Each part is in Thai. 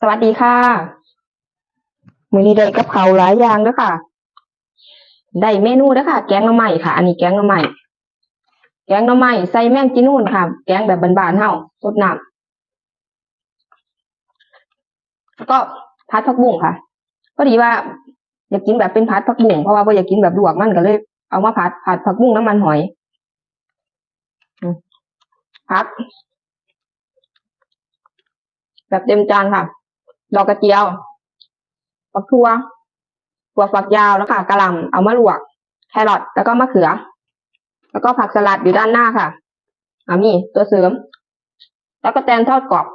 สวัสดีค่ะ มื้อนี้ได้กับเขาหลายอย่างเด้อค่ะ ได้เมนูเด้อค่ะ แกงหน่อไม้ค่ะ อันนี้แกงหน่อไม้แกงหน่อไม้ใส่แมงจีนูนค่ะ แกงแบบบานๆเฮาสดน้ำแล้วก็พัดผักบุ้งค่ะพอดีว่าอยากกินแบบเป็นพัดผักบุ้งเพราะว่าบ่อยากกินแบบลวกมันก็เลย เอามาผัดผัดผักบุ้งน้ำมันหอยอื พัก แบบเต็มจานค่ะ ดอกกระเจียวฝักทั่วถั่วฝักยาวแล้วค่ะกระหล่ำเอามาลวก แครอทแล้วก็มะเขือ แล้วก็ผักสลัดอยู่ด้านหน้าค่ะเอานี่ตัวเสริม แล้วก็แตนทอดกรอบ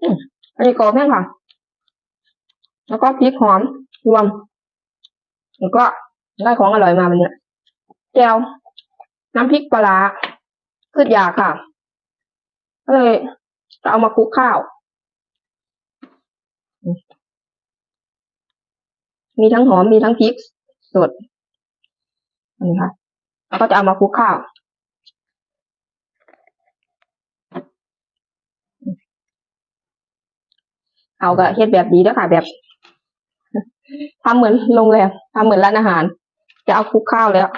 อืมอันนี้กรอบแม่งค่ะ แล้วก็พริกหอมรวมแล้วก็ได้ของอร่อยมาวันเนี้ยแจ่วน้ำพริกปลาร้า พืชยาค่ะ ก็เลยจะเอามาคลุกข้าว มีทั้งหอมมีทั้งพริกสดอันนี้ค่ะ แล้วก็จะเอามาคลุกข้าวเอาก็เฮ็ดแบบดีด้วยค่ะ แบบทำเหมือนโรงแรมทำเหมือนร้านอาหาร จะเอาคลุกข้าวแล้ว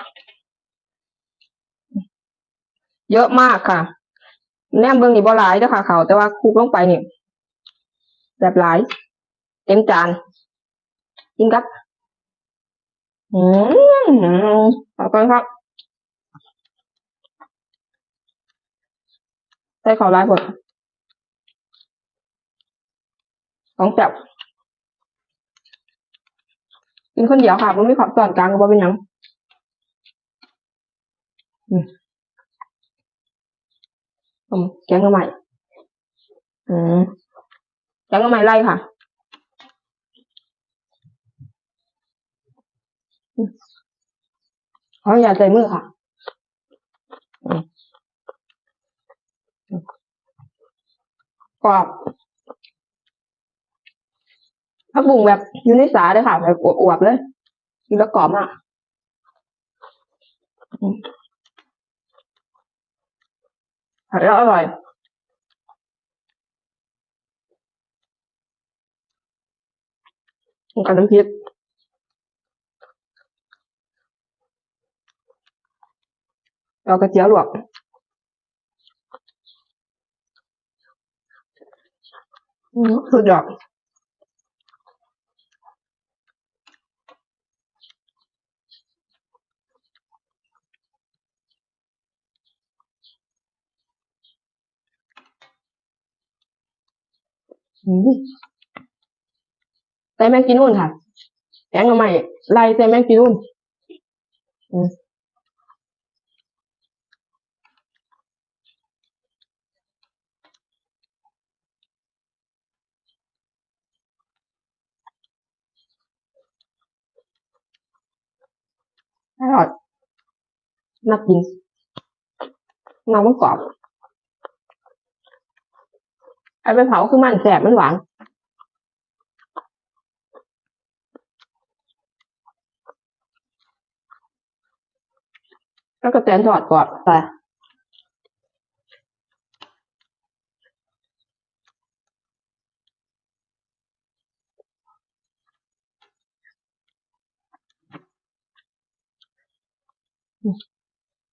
เยอะมากค่ะ แนมเบิ่งนี่บ่หลายเด้อค่ะเขาแต่ว่าคลุกลงไปนี่แบบหลาย เต็มจานกินครับอืมขอบคุณครับใส่ขอลายผลของแซ่บกินคนเดียวค่ะมันไม่ขอบส่วนกลางก็บ่เป็นยังอืม แกงกระใหม่อืมแกงกระใหม่ไล่ค่ะเขาอย่าใส่มือค่ะกรอบผักบุ้งแบบยูนิสาเลยค่ะ แบบอวบๆเลยกินแล้วกรอบมาก อืมผัดแล้วอร่อยกินกับน้ำพริกเอากระเจียวลวกอืมสุดยอดอืม ใส่แมงกีนูนค่ะแกงหน่อไม้ไล่ใส่แมงกีนูนอืมอร่อยน่ากินเงามันกรอบ ไอ้ไปเผาคือมันแสบมันหวานแล้วก็แตนทอดกรอบไป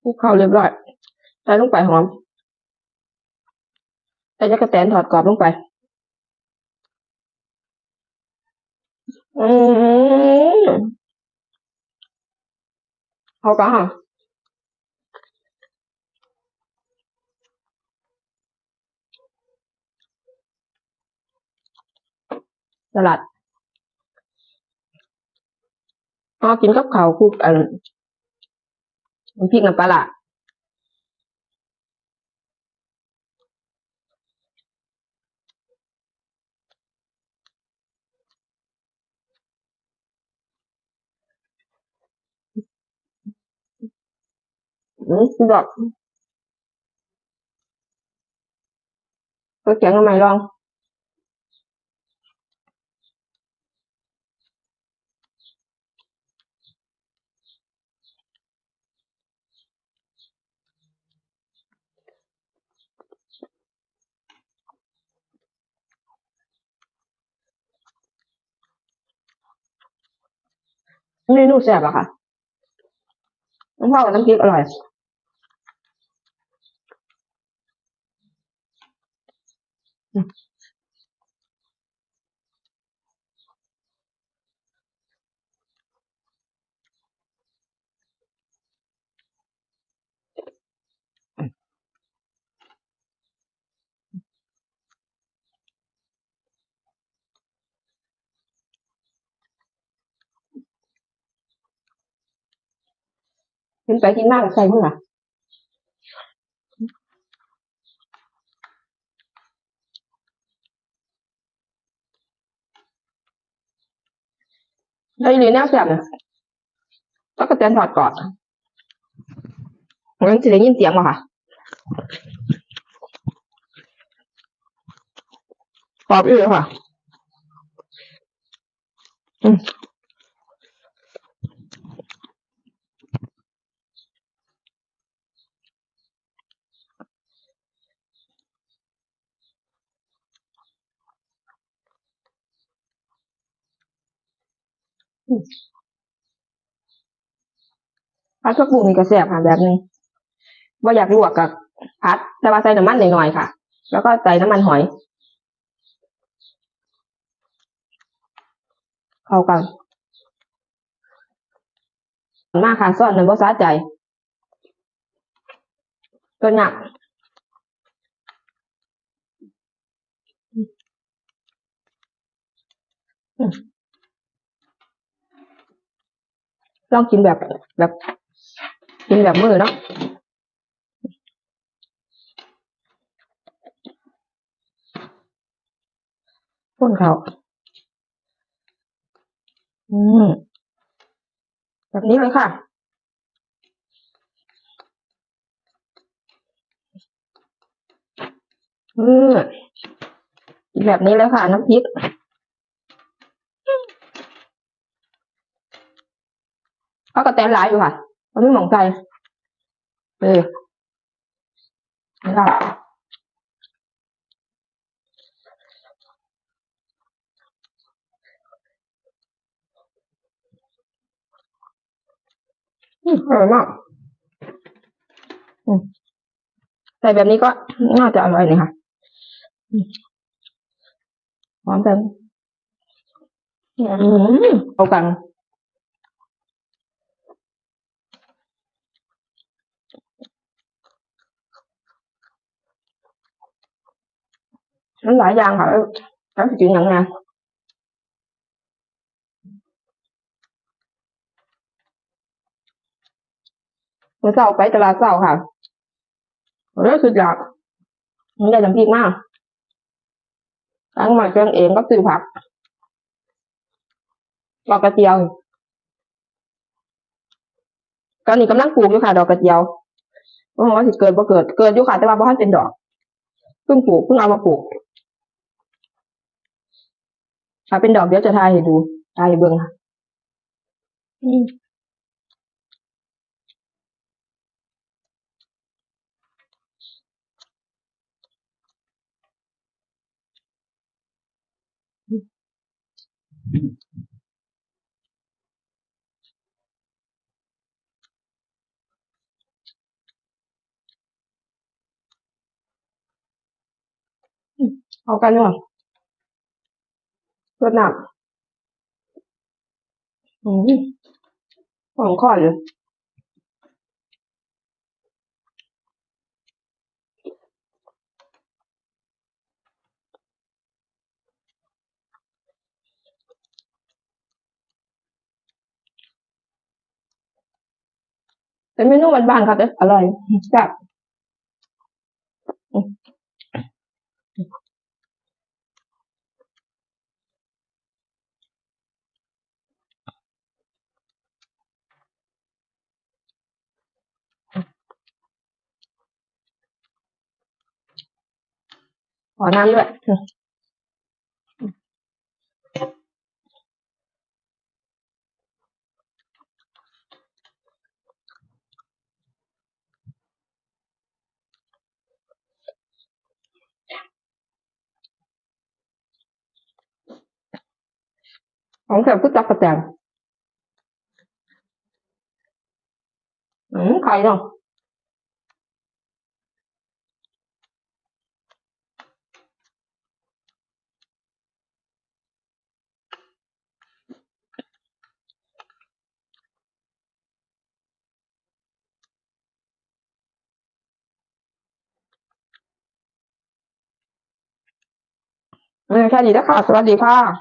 คลุกเข้าเรียบร้อยใส่ลงไปหอม ใส่จักระแตนทอดกรอบลงไป อืมเขาก็ค่ะสลัดพอกินกับข้าวคลุกอันพริกน้ำปลา cũng được tôi chuyển cho mày luôn nên nó sẽ bà hả น้ำข้าวกับน้ำพริกอร่อย กินไปกินมากใส่ พุ่งอะแล้วอีหลีแนวแซ่บเนี่ยก็กระเตือนถอดก่อนงั้นจะได้ยินเสียงป่ะค่ะกรอบอีกเลยค่ะ อืม พัดพวกบุ้งนี่ก็แซ่บค่ะแบบนึงว่าอยากลวกกับพัด แต่ว่าใส่น้ำมันหน่อยๆค่ะ แล้วก็ใส่น้ำมันหอย เข้ากันมากค่ะซ่อนในบ่สาใจตัวหนักอืม ลองกินแบบแบบ กินแบบมือเนาะพ่นเขาอืมแบบนี้เลยค่ะอืมแบบนี้เลยค่ะ น้ำพริก เขาก็แตนหลายอยู่ค่ะมันไม่หมองใจเออได้อืมอร่อยมากอืมใส่แบบนี้ก็น่าจะอร่อยเลยค่ะอืมหอมจังอืมเอากัน มันหลายอย่างค่ะแล้วสิกินอย่างไงเมื่อเช้าไปตลาดเช้าค่ะเรื่องสุดยอดมันได้น้ำพริกมากทั้งหมาเครื่องเองก็ซื้อผักดอกกระเจียว ตอนนี้กำลังปลูกอยู่ค่ะ ดอกกระเจียวเพราะว่าสิเกิดบ่เกิด เกิดอยู่ค่ะแต่ว่าบ่ทันเป็นดอกเพิ่งปลูกเพิ่งเอามาปลูก ถ้าเป็นดอกเดี๋ยวจะทายให้ดูทายให้เบิ่งค่ะอืมเอากันเนาะรดน้ำอืมของขอเลยเป็นเมนูบานๆค่ะแต่อร่อยแซ่อยอืมของแซ่บ ก็จับกระแตงอืมไข่ เนาะอืมแค่นี้นะค่ะสวัสดีค่ะ